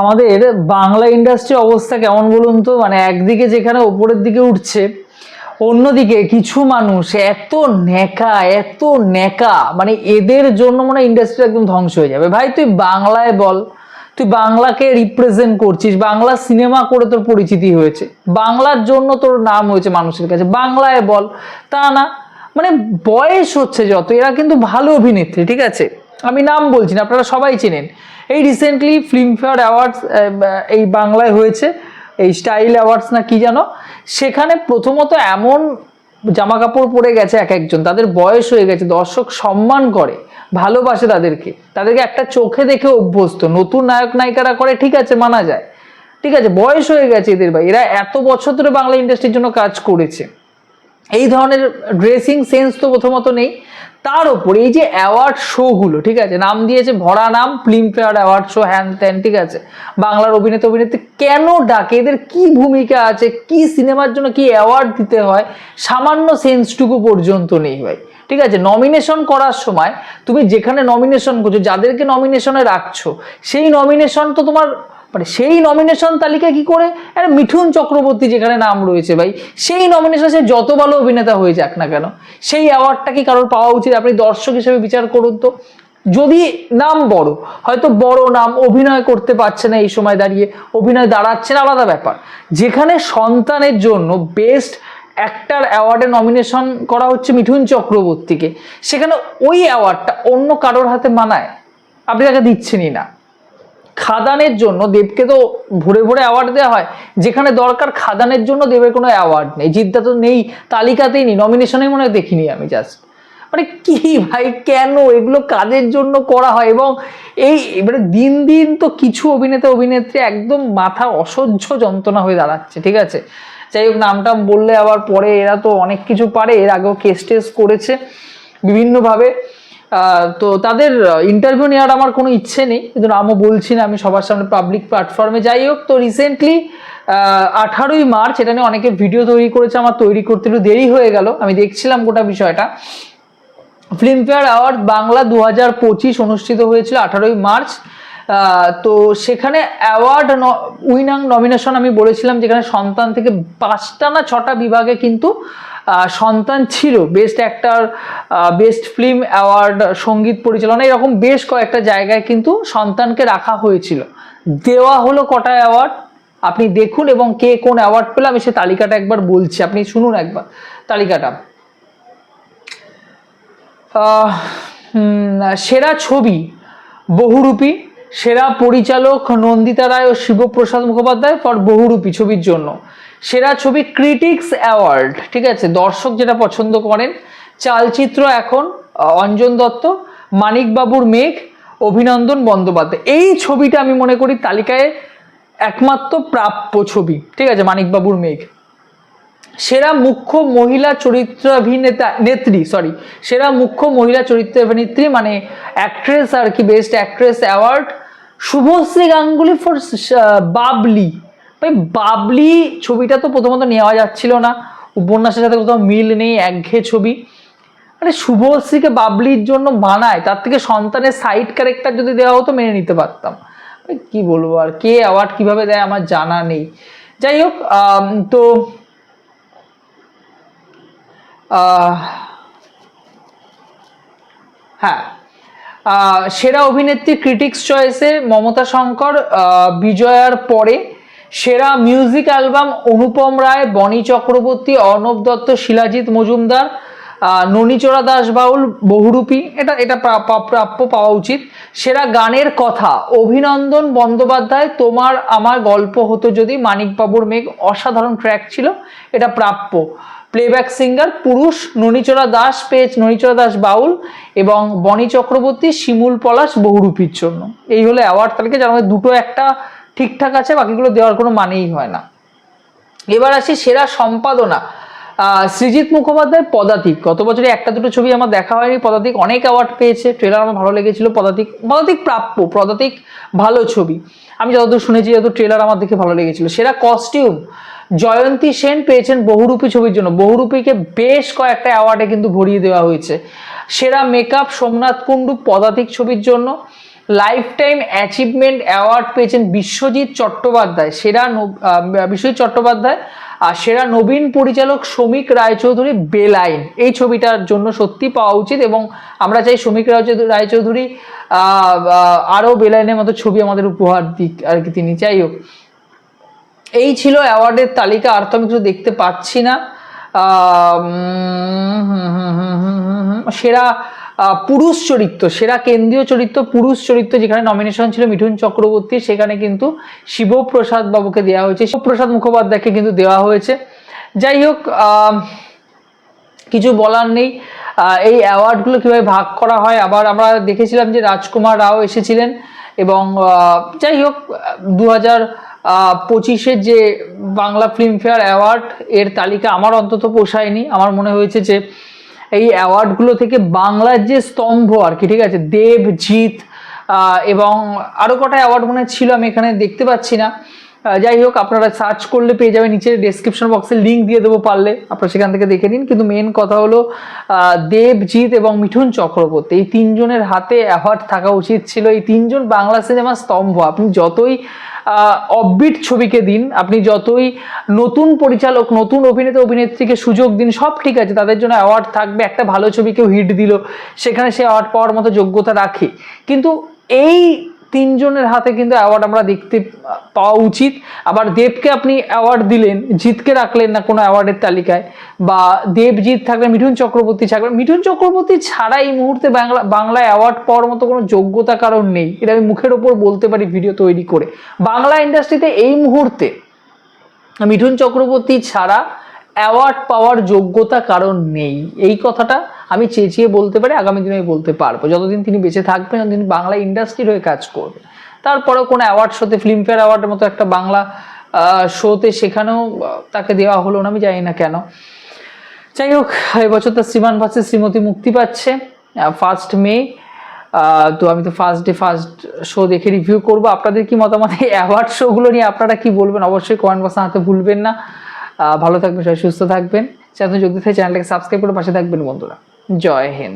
আমাদের বাংলা ইন্ডাস্ট্রির অবস্থা কেমন বলুন তো? মানে একদিকে যেখানে ওপরের দিকে উঠছে, অন্যদিকে কিছু মানুষ এত ন্যাকা এত ন্যাকা মানে এদের জন্য মনে হয় ইন্ডাস্ট্রি একদম ধ্বংস হয়ে যাবে। ভাই, তুই বাংলায় বল, তুই বাংলাকে রিপ্রেজেন্ট করছিস, বাংলা সিনেমা করে তোর পরিচিতি হয়েছে, বাংলার জন্য তোর নাম হয়েছে মানুষের কাছে। বাংলায় বল, তা না মানে বয়স হচ্ছে যত, এরা কিন্তু ভালো অভিনেত্রী, ঠিক আছে? আমি নাম বলছি না, আপনারা সবাই চেনেন। এই রিসেন্টলি ফিল্মফেয়ার অ্যাওয়ার্ডস এই বাংলায় হয়েছে, এই স্টাইল অ্যাওয়ার্ডস না কি জানো? সেখানে প্রথমত এমন জামা কাপড় পরে গেছে এক একজন, তাদের বয়স হয়ে গেছে, দর্শক সম্মান করে, ভালোবাসে তাদেরকে। তাদেরকে একটা চোখে দেখে অভ্যস্ত, নতুন নায়ক নায়িকারা করে, ঠিক আছে, মানা যায়। ঠিক আছে, বয়স হয়ে গেছে এদের ভাই এরা এত বছর ধরে বাংলা ইন্ডাস্ট্রির জন্য কাজ করেছে। এই ধরনের ড্রেসিং সেন্স তো প্রথমত নেই। তার উপর এই যে অ্যাওয়ার্ড শোগুলো ঠিক আছে? নাম দিয়েছে ভরা নাম ফিল্মফেয়ার অ্যাওয়ার্ড শো, হ্যান ত্যান, ঠিক আছে? বাংলার অভিনেতা অভিনেত্রী কেন ডাকে? এদের কি ভূমিকা আছে? কি সিনেমার জন্য কি অ্যাওয়ার্ড দিতে হয়? সামান্য সেন্সটুকু পর্যন্ত নেই ভাই, ঠিক আছে? নমিনেশন করার সময় তুমি যেখানে নমিনেশন করছ, যাদেরকে নমিনেশনে রাখছো, সেই নমিনেশন তো তোমার মানে সেই নমিনেশন তালিকা কি করে? একটা মিঠুন চক্রবর্তী যেখানে নাম রয়েছে ভাই, সেই নমিনেশন সে যত ভালো অভিনেতা হয়ে যাক না কেন, সেই অ্যাওয়ার্ডটা কি কারোর পাওয়া উচিত? আপনি দর্শক হিসেবে বিচার করুন তো। যদি নাম বড়, হয়তো বড় নাম অভিনয় করতে পারছে না এই সময় দাঁড়িয়ে, অভিনয় দাঁড়াচ্ছে না, আলাদা ব্যাপার। যেখানে সন্তানের জন্য বেস্ট অ্যাক্টার অ্যাওয়ার্ডে নমিনেশন করা হচ্ছে মিঠুন চক্রবর্তীকে, সেখানে ওই অ্যাওয়ার্ডটা অন্য কারোর হাতে মানায়। আপনি তাকে দিচ্ছেনই না। খাদানের জন্য দেবকে তো ভরে ভরে অ্যাওয়ার্ড দেওয়া হয়। যেখানে দরকার খাদানের জন্য দেবের কোনো অ্যাওয়ার্ড নেই। জিদ্দা তো নেই, তালিকাতেই নেই নমিনেশনে মনে হয় দেখিনি আমি জাস্ট মানে কি ভাই, কেন? এগুলো কাদের জন্য করা হয়? এবং এই এবারে দিন দিন তো কিছু অভিনেতা, অভিনেত্রী একদম মাথা অসহ্য যন্ত্রণা হয়ে দাঁড়াচ্ছে, ঠিক আছে? যাই হোক নামটা বললে আবার পরে এরা তো অনেক কিছু পারে। এর আগেও কেস টেস করেছে বিভিন্নভাবে তো তাদের ইন্টারভিউ নেওয়ার আমার কোনো ইচ্ছে নেই। কিন্তু নামও বলছি না, আমি সবার সামনে পাবলিক প্ল্যাটফর্মে যাই হোক। তো রিসেন্টলি আঠারোই মার্চ, এটা নিয়ে অনেকে ভিডিও তৈরি করেছে, আমার তৈরি করতে একটু দেরি হয়ে গেল। আমি দেখছিলাম গোটা বিষয়টা। ফিল্মফেয়ার অ্যাওয়ার্ড বাংলা দু পঁচিশ অনুষ্ঠিত হয়েছিল আঠারোই মার্চ। তো সেখানে অ্যাওয়ার্ড উইনাং নমিনেশন আমি বলেছিলাম যেখানে সন্তান থেকে পাঁচটা না ছটা বিভাগে কিন্তু সন্তান ছিল। Best actor best film award সংগীত পরিচালনা, এরকম বেশ কয়েকটা জায়গায় কিন্তু সন্তানকে রাখা হয়েছিল। দেওয়া হলো কটা অ্যাওয়ার্ড আপনি দেখুন এবং কে কোন অ্যাওয়ার্ড পেল, আমি সে তালিকাটা একবার বলছি। আপনি শুনুন একবার তালিকাটা। সেরা ছবি বহুরূপী সেরা পরিচালক নন্দিতা রায় ও শিবপ্রসাদ মুখোপাধ্যায় ফর বহুরূপী ছবির জন্য। সেরা ছবি ক্রিটিক্স অ্যাওয়ার্ড ঠিক আছে? দর্শক যেটা পছন্দ করেন। চালচিত্র এখন অঞ্জন দত্ত, মানিকবাবুর মেঘ, অভিনন্দন বন্দ্যোপাধ্যায়। এই ছবিটা আমি মনে করি তালিকায় একমাত্র প্রাপ্য ছবি, ঠিক আছে? মানিকবাবুর মেঘ। সেরা মুখ্য মহিলা চরিত্রাভিনেতা নেত্রী সরি সেরা মুখ্য মহিলা চরিত্রাভিনেত্রী মানে অ্যাক্ট্রেস আর কি best actress award Subhashree Ganguly for Babli. ভাই, বাবলি ছবিটা তো প্রথমত নেওয়া যাচ্ছিল না। উপন্যাসের সাথে কোথাও মিল নেই, একঘেয়ে ছবি। মানে শুভশ্রীকে বাবলির জন্য মানায়, তার থেকে সন্তানের সাইড ক্যারেক্টার যদি দেওয়া হতো, মেনে নিতে পারতাম। কি বলব আর, কে অ্যাওয়ার্ড কীভাবে দেয় আমার জানা নেই। যাই হোক তো হ্যাঁ। সেরা অভিনেত্রী ক্রিটিক্স চয়েসে মমতা শঙ্কর বিজয়ার পরে সেরা মিউজিক অ্যালবাম অনুপম রায়, বনি চক্রবর্তী, অর্ণব দত্ত, শিলাজিৎ মজুমদার ননীচোরা দাস বাউল বহুরূপী, এটা এটা প্রা- প্রা- প্রাপ্য পাওয়া উচিত। সেরা গানের কথা, অভিনন্দন বন্দ্যোপাধ্যায়, তোমার আমার গল্প হতো যদি মানিকবাবুর মেঘ অসাধারণ ট্র্যাক ছিল, এটা প্রাপ্য। প্লেব্যাক সিঙ্গার পুরুষ ননীচরা দাস পেজ, ননীচরা দাস বাউল এবং বনি চক্রবর্তী, শিমুল পলাশ, বহুরূপীর জন্য। এই হলো অ্যাওয়ার্ড তালিকা, যার মধ্যে দুটো একটা ঠিকঠাক আছে, বাকিগুলো দেওয়ার কোনো মানেই হয় না। এবার আসি সেরা সম্পাদনা। সৃজিত মুখোপাধ্যায় পদাতিক। গত বছরে একটা দুটো ছবি আমার দেখা হয়নি, পদাতিক অনেক অ্যাওয়ার্ড পেয়েছে ট্রেলার আমার ভালো লেগেছিল, পদাতিক পদাতিক প্রাপ্য, পদাতিক ভালো ছবি। আমি যতদূর শুনেছি, যত ট্রেলার আমার দেখে ভালো লেগেছিল। সেরা কস্টিউম জয়ন্তী সেন পেয়েছেন বহুরূপী ছবির জন্য। বহুরূপীকে বেশ কয়েকটা অ্যাওয়ার্ডে কিন্তু ভরিয়ে দেওয়া হয়েছে। সেরা মেকআপ সোমনাথ কুণ্ডু পদাতিক ছবির জন্য। লাইফ টাইম অ্যাচিভমেন্ট অ্যাওয়ার্ড পেয়েছেন বিশ্বজিৎ চট্টোপাধ্যায়। সেরা বিশ্বজিৎ চট্টোপাধ্যায় আর সেরা নবীন পরিচালক শ্রমিক রায়চৌধুরী বেলাইন এই ছবিটার জন্য সত্যি পাওয়া উচিত এবং আমরা চাই শ্রমিক রায়চৌধুরী আরও বেলাইনের মতো ছবি আমাদের উপহার দিক আর কি তিনি যাই হোক এই ছিল অ্যাওয়ার্ডের তালিকা আর তো আমি কিছু দেখতে পাচ্ছি না সেরা পুরুষ চরিত্র, সেরা কেন্দ্রীয় চরিত্র, পুরুষ চরিত্র যেখানে নমিনেশন ছিল মিঠুন চক্রবর্তী, সেখানে কিন্তু শিবপ্রসাদ বাবুকে দেওয়া হয়েছে। শিবপ্রসাদ মুখোপাধ্যায়কে কিন্তু দেওয়া হয়েছে। যাই হোক কিছু বলার নেই। এই অ্যাওয়ার্ডগুলো কীভাবে ভাগ করা হয়? আবার আমরা দেখেছিলাম যে রাজকুমার রাও এসেছিলেন এবং যাই হোক, দু হাজার পঁচিশের যে বাংলা ফিল্মফেয়ার অ্যাওয়ার্ড এর তালিকা আমার অন্তত পোষায়নি। আমার মনে হয়েছে যে এই অ্যাওয়ার্ডগুলো থেকে বাংলার যে স্তম্ভ আর কি, ঠিক আছে? দেবজিৎ এবং আরও কটা অ্যাওয়ার্ড মনে ছিল, আমি এখানে দেখতে পাচ্ছি না। যাই হোক, আপনারা সার্চ করলে পেয়ে যাবেন, নিচে ডেসক্রিপশন বক্সে লিঙ্ক দিয়ে দেবো পারলে। আপনারা সেখান থেকে দেখে নিন। কিন্তু মেন কথা হলো দেবজিৎ এবং মিঠুন চক্রবর্তী। এই তিনজনের হাতে অ্যাওয়ার্ড থাকা উচিত ছিল। এই তিনজন বাংলা সিনেমার স্তম্ভ। আপনি যতই অববিট ছবিকে দিন। আপনি যতই নতুন পরিচালক, নতুন অভিনেতা, অভিনেত্রীকে সুযোগ দিন, সব ঠিক আছে, তাদের জন্য অ্যাওয়ার্ড থাকবে। একটা ভালো ছবি কেউ হিট দিল। সেখানে সে অ্যাওয়ার্ড পাওয়ার মতো যোগ্যতা রাখে। কিন্তু এই তিনজনের হাতে কিন্তু অ্যাওয়ার্ড আমরা দেখতে পাওয়া উচিত। আবার দেবকে আপনি অ্যাওয়ার্ড দিলেন, জিতকে রাখলেন না কোনো অ্যাওয়ার্ডের তালিকায়, বা দেবজিৎ থাকলে মিঠুন চক্রবর্তী থাকবে মিঠুন চক্রবর্তী ছাড়া এই মুহূর্তে বাংলা, বাংলায় অ্যাওয়ার্ড পাওয়ার মতো কোনো যোগ্যতা কারণ নেই। এটা আমি মুখের ওপর বলতে পারি ভিডিও তৈরি করে। বাংলা ইন্ডাস্ট্রিতে এই মুহূর্তে মিঠুন চক্রবর্তী ছাড়া অ্যাওয়ার্ড পাওয়ার যোগ্যতা কারণ নেই। এই কথাটা আমি চেঁচিয়ে বলতে পারি, আগামী দিনে আমি বলতে পারব। যতদিন তিনি বেঁচে থাকবেন, যতদিন বাংলা ইন্ডাস্ট্রির হয়ে কাজ করবে। তারপরেও কোনো অ্যাওয়ার্ড শোতে ফিল্মফেয়ার অ্যাওয়ার্ডের মতো একটা বাংলা শোতে সেখানেও তাকে দেওয়া হলো না, আমি জানি না কেন। যাই হোক, এবছর তার শ্রীমান ভাসে শ্রীমতী মুক্তি পাচ্ছে ফার্স্ট মে তো আমি তো ফার্স্ট ডে ফার্স্ট শো দেখে রিভিউ করব। আপনাদের কি মতামত? এই অ্যাওয়ার্ড শোগুলো নিয়ে আপনারা কি বলবেন? অবশ্যই কমেন্ট বক্সে হাতে ভুলবেন না। ভালো থাকবেন, সবাই সুস্থ থাকবেন। চ্যানেল যোগ দিতে চ্যানেলটাকে সাবস্ক্রাইব করে পাশে থাকবেন, বন্ধুরা। জয় হিন্দ।